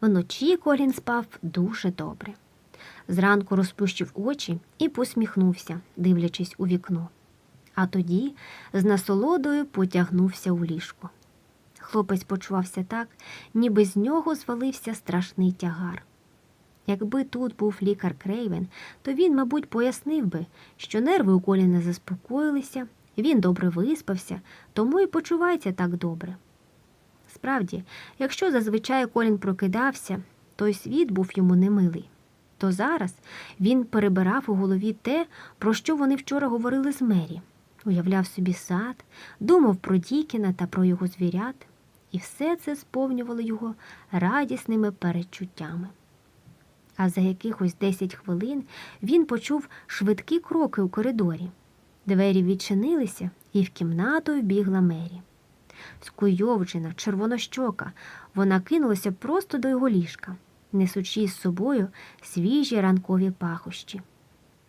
Вночі Колін спав дуже добре. Зранку розплющив очі і посміхнувся, дивлячись у вікно. А тоді з насолодою потягнувся у ліжко. Хлопець почувався так, ніби з нього звалився страшний тягар. Якби тут був лікар Крейвен, то він, мабуть, пояснив би, що нерви у Коліна заспокоїлися, він добре виспався, тому і почувається так добре. Справді, якщо зазвичай Колін прокидався, той світ був йому немилий, то зараз він перебирав у голові те, про що вони вчора говорили з Мері, уявляв собі сад, думав про Дікіна та про його звірят, і все це сповнювало його радісними передчуттями. А за якихось десять хвилин він почув швидкі кроки у коридорі. Двері відчинилися, і в кімнату вбігла Мері. Скуйовджена, червонощока, вона кинулася просто до його ліжка, несучи з собою свіжі ранкові пахощі.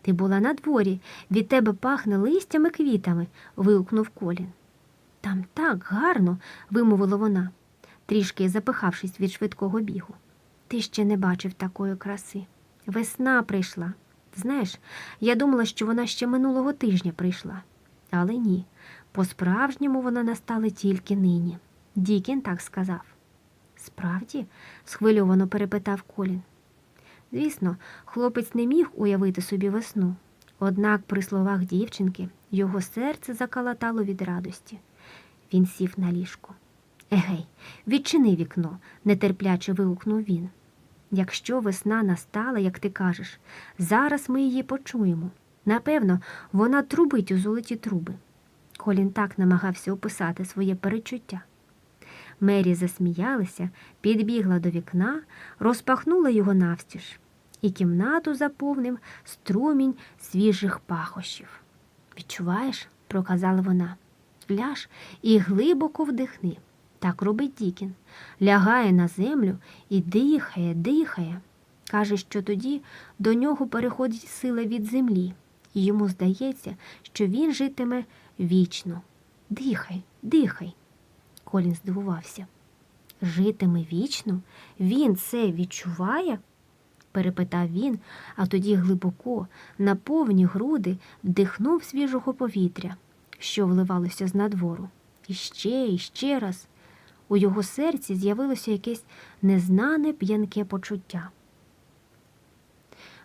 Ти була на дворі, від тебе пахне листями квітами. вигукнув Колін. Там так гарно, вимовила вона, трішки запихавшись від швидкого бігу. Ти ще не бачив такої краси. Весна прийшла. Знаєш, я думала, що вона ще минулого тижня прийшла. Але ні, по-справжньому вона настала тільки нині. Дікін так сказав. Справді? схвильовано перепитав Колін. Звісно, хлопець не міг уявити собі весну. Однак при словах дівчинки його серце закалатало від радості. Він сів на ліжко. Егей, відчини вікно, нетерпляче вигукнув він. Якщо весна настала, як ти кажеш, зараз ми її почуємо. Напевно, вона трубить у золоті труби. Колін так намагався описати своє перечуття. Мері засміялася, підбігла до вікна, розпахнула його навстіж, і кімнату заповнив струмінь свіжих пахощів. Відчуваєш, проказала вона, ляж і глибоко вдихни. Так робить Дікін. Лягає на землю і дихає, дихає. Каже, що тоді до нього переходить сила від землі, і йому здається, що він житиме вічно. Дихай, дихай. Колін здивувався. Житиме вічно? Він це відчуває? перепитав він, а тоді глибоко, на повні груди, вдихнув свіжого повітря, що вливалося з надвору. І ще, і ще раз. У його серці з'явилося якесь незнане п'янке почуття.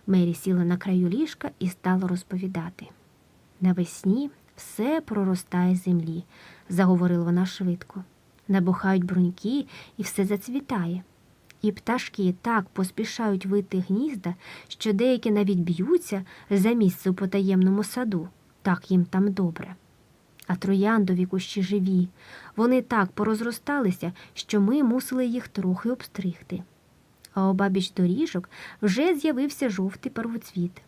Мері сіла на краю ліжка і стала розповідати. Навесні все проростає землі, заговорила вона швидко. Набухають бруньки і все зацвітає. І пташки так поспішають вити гнізда, що деякі навіть б'ються за місце у потаємному саду, так їм там добре. А трояндові кущі живі. Вони так порозросталися, що ми мусили їх трохи обстригти. А обабіч доріжок вже з'явився жовтий первоцвіт.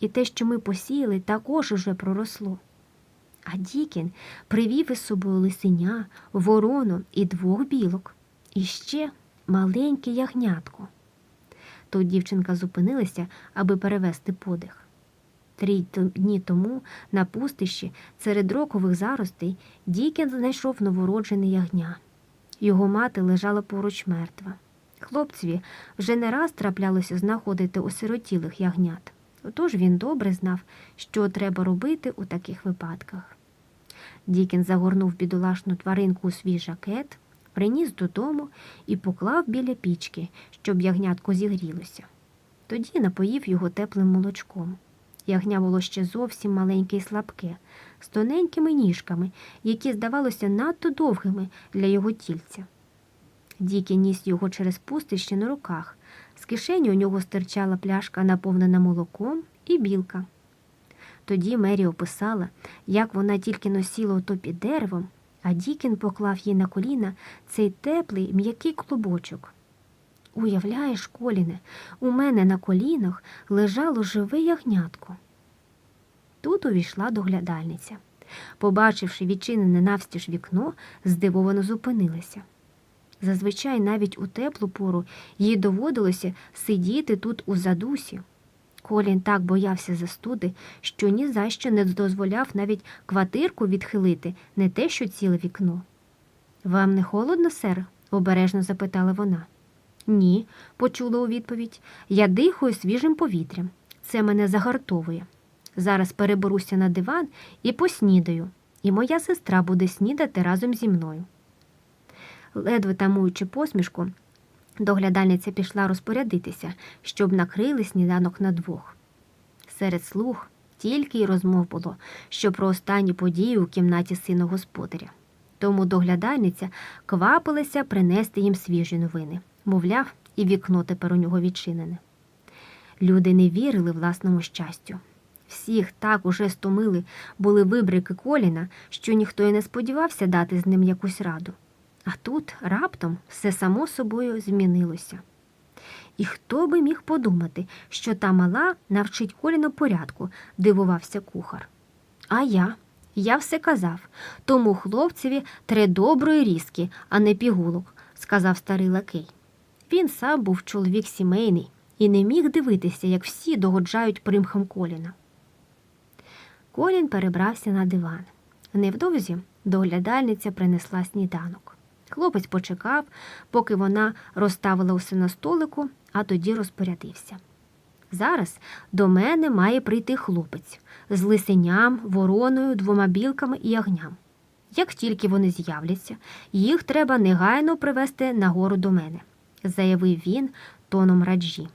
І те, що ми посіяли, також уже проросло. А Дікін привів із собою лисеня, ворону і двох білок, і ще маленьке ягнятко. Тут дівчинка зупинилася, аби перевести подих. Три дні тому на пустищі серед рокових заростей Дікін знайшов новороджене ягня. Його мати лежала поруч мертва. Хлопцеві вже не раз траплялося знаходити осиротілих ягнят. Отож він добре знав, що треба робити у таких випадках. Дікін загорнув бідолашну тваринку у свій жакет, приніс додому і поклав біля пічки, щоб ягнятко зігрілося. Тоді напоїв його теплим молочком. Ягня було ще зовсім маленьке і слабке, з тоненькими ніжками, які, здавалося, надто довгими для його тільця. Дікі ніс його через пустище на руках. З кишені у нього стирчала пляшка, наповнена молоком, і білка. Тоді Мері описала, як вона тільки носіла ото під деревом, а Дікін поклав їй на коліна цей теплий м'який клубочок. Уявляєш, Коліне, у мене на колінах лежало живе ягнятко. Тут увійшла доглядальниця. Побачивши відчинене навстіж вікно, здивовано зупинилася. Зазвичай навіть у теплу пору їй доводилося сидіти тут у задусі. Колін так боявся застуди, що ні за що не дозволяв навіть квартирку відхилити, не те, що ціле вікно. Вам не холодно, сер? обережно запитала вона. Ні, почула у відповідь. Я дихаю свіжим повітрям. Це мене загартовує. Зараз переберуся на диван і поснідаю, і моя сестра буде снідати разом зі мною. Ледве тамуючи посмішку, доглядальниця пішла розпорядитися, щоб накрили сніданок на двох. Серед слуг тільки й розмов було, що про останні події у кімнаті сина господаря. Тому доглядальниця квапилася принести їм свіжі новини, мовляв, і вікно тепер у нього відчинене. Люди не вірили власному щастю. Всіх так уже стомили були вибрики Коліна, що ніхто й не сподівався дати з ним якусь раду. А тут раптом все само собою змінилося. І хто би міг подумати, що та мала навчить Коліна порядку, дивувався кухар. А я, я все казав, тому хлопцеві три доброї різки, а не пігулок, сказав старий лакей. Він сам був чоловік сімейний і не міг дивитися, як всі догоджають примхам Коліна. Колін перебрався на диван. Невдовзі доглядальниця принесла сніданок. Хлопець почекав, поки вона розставила усе на столику, а тоді розпорядився. Зараз до мене має прийти хлопець з лисеням, вороною, двома білками і ягням. Як тільки вони з'являться, їх треба негайно привезти нагору до мене, заявив він тоном раджі.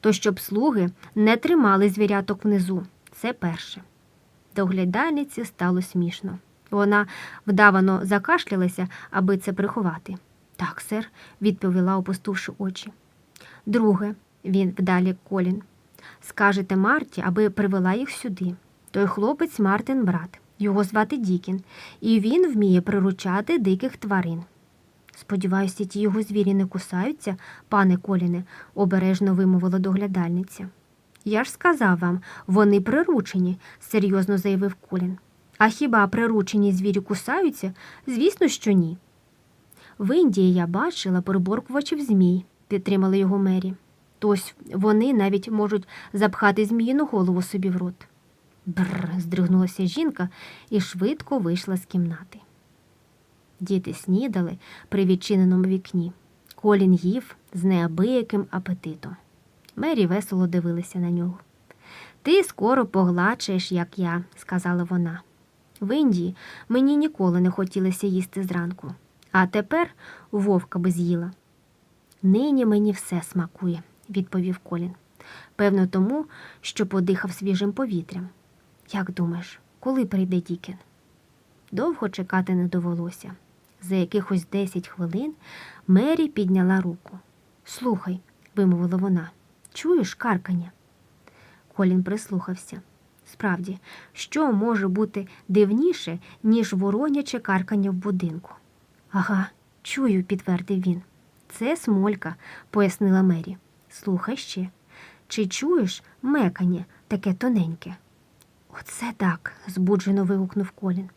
То щоб слуги не тримали звіряток внизу, це перше. Доглядальниці стало смішно. Вона вдавано закашлялася, аби це приховати. Так, сер, відповіла, опустивши очі. Друге, він вдалі Колін. Скажете Марті, аби привела їх сюди. Той хлопець Мартин брат. Його звати Дікін, і він вміє приручати диких тварин. Сподіваюся, ті його звірі не кусаються, пане Коліне, обережно вимовила доглядальниця. Я ж сказав вам, вони приручені, серйозно заявив Колін. А хіба приручені звірі кусаються? Звісно, що ні. В Індії я бачила приборкувачів змій, підтримали його мері. Тось вони навіть можуть запхати зміїну голову собі в рот. Бррр, здригнулася жінка і швидко вийшла з кімнати. Діти снідали при відчиненому вікні. Колін їв з неабияким апетитом. Мері весело дивилася на нього. Ти скоро погладшаєш, як я, сказала вона. В Індії мені ніколи не хотілося їсти зранку, а тепер вовка би з'їла. Нині мені все смакує, відповів Колін. Певно, тому, що подихав свіжим повітрям. Як думаєш, коли прийде Дікін? Довго чекати не довелося. За якихось десять хвилин Мері підняла руку. Слухай, вимовила вона, чуєш каркання? Колін прислухався. Справді, що може бути дивніше, ніж вороняче каркання в будинку? Ага, чую, підтвердив він. Це смолька, пояснила Мері. Слухай ще. Чи чуєш мекання таке тоненьке? Оце так, збуджено вигукнув Колін.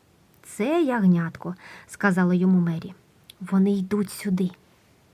Це ягнятко, сказала йому Мері. Вони йдуть сюди.